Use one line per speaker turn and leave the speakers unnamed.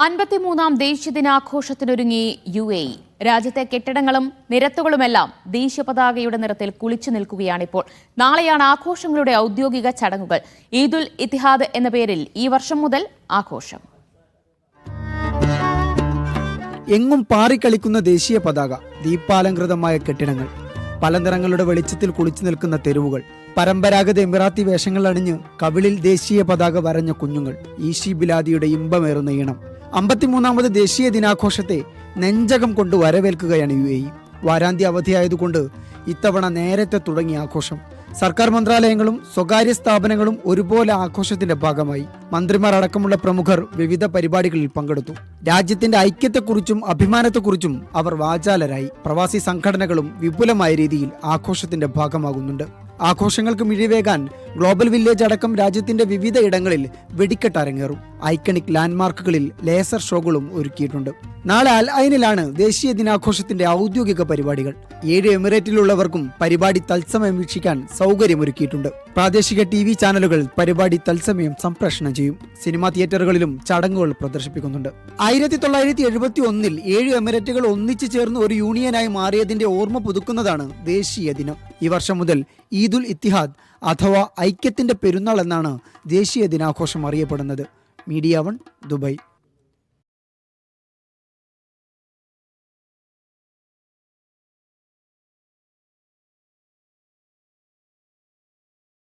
അൻപത്തിമൂന്നാം ദേശീയ ദിനാഘോഷത്തിനൊരുങ്ങി U A E. രാജ്യത്തെ കെട്ടിടങ്ങളും നിരത്തുകളുമെല്ലാം ദേശീയ പതാകയുടെ നിറത്തിൽ കുളിച്ചു നിൽക്കുകയാണിപ്പോൾ. നാളെയാണ് ആഘോഷങ്ങളുടെ ഔദ്യോഗിക ചടങ്ങുകൾ. ഈദുൽ ഇത്തിഹാദ് എന്ന പേരിൽ ഈ വർഷം മുതൽ ആഘോഷം.
എങ്ങും പാറിക്കളിക്കുന്ന ദേശീയ പതാക ദീപാലങ്കൃതമായ കെട്ടിടങ്ങൾ പല നിറങ്ങളുടെ വെളിച്ചത്തിൽ കുളിച്ചു നിൽക്കുന്ന തെരുവുകൾ പരമ്പരാഗത എമിറാത്തി വേഷങ്ങൾ അണിഞ്ഞ് കവിളിൽ ദേശീയ പതാക വരഞ്ഞ കുഞ്ഞുങ്ങൾ ഈശി ബിലാദിയുടെ ഇമ്പമേറുന്ന ഈണം അമ്പത്തിമൂന്നാമത് ദേശീയ ദിനാഘോഷത്തെ നെഞ്ചകം കൊണ്ട് വരവേൽക്കുകയാണ് യു എ ഇ. വാരാന്ത്യ അവധിയായതുകൊണ്ട് ഇത്തവണ നേരത്തെ തുടങ്ങിയ ആഘോഷം. സർക്കാർ മന്ത്രാലയങ്ങളും സ്വകാര്യ സ്ഥാപനങ്ങളും ഒരുപോലെ ആഘോഷത്തിന്റെ ഭാഗമായി. മന്ത്രിമാർ അടക്കമുള്ള പ്രമുഖർ വിവിധ പരിപാടികളിൽ പങ്കെടുത്തു. രാജ്യത്തിന്റെ ഐക്യത്തെക്കുറിച്ചും അഭിമാനത്തെക്കുറിച്ചും അവർ വാചാലരായി. പ്രവാസി സംഘടനകളും വിപുലമായ രീതിയിൽ ആഘോഷത്തിന്റെ ഭാഗമാകുന്നുണ്ട്. ആഘോഷങ്ങൾക്ക് മിഴിവേകാൻ ഗ്ലോബൽ വില്ലേജ് അടക്കം രാജ്യത്തിന്റെ വിവിധ ഇടങ്ങളിൽ വെടിക്കെട്ട് അരങ്ങേറും. ഐക്കണിക് ലാൻഡ്മാർക്കുകളിൽ ലേസർ ഷോകളും ഒരുക്കിയിട്ടുണ്ട്. നാളെ അൽ ഐനിലാണ് ദേശീയ ദിനാഘോഷത്തിന്റെ ഔദ്യോഗിക പരിപാടികൾ. ഏഴ് എമിറേറ്റിലുള്ളവർക്കും പരിപാടി തത്സമയം വീക്ഷിക്കാൻ സൗകര്യമൊരുക്കിയിട്ടുണ്ട്. പ്രാദേശിക ടി വി ചാനലുകൾ പരിപാടി തത്സമയം സംപ്രേഷണം ചെയ്യും. സിനിമാ തിയേറ്ററുകളിലും ചടങ്ങുകൾ പ്രദർശിപ്പിക്കുന്നുണ്ട്. ആയിരത്തി തൊള്ളായിരത്തി എഴുപത്തി ഒന്നിൽ ഏഴ് എമിറേറ്റുകൾ ഒന്നിച്ചു ചേർന്ന് ഒരു യൂണിയനായി മാറിയതിന്റെ ഓർമ്മ പുതുക്കുന്നതാണ് ദേശീയ ദിനം. ഈ വർഷം മുതൽ ഈദുൽ ഇത്തിഹാദ് അഥവാ ഐക്യത്തിന്റെ പെരുന്നാൾ എന്നാണ് ദേശീയ ദിനാഘോഷം അറിയപ്പെടുന്നത്. Media One Dubai.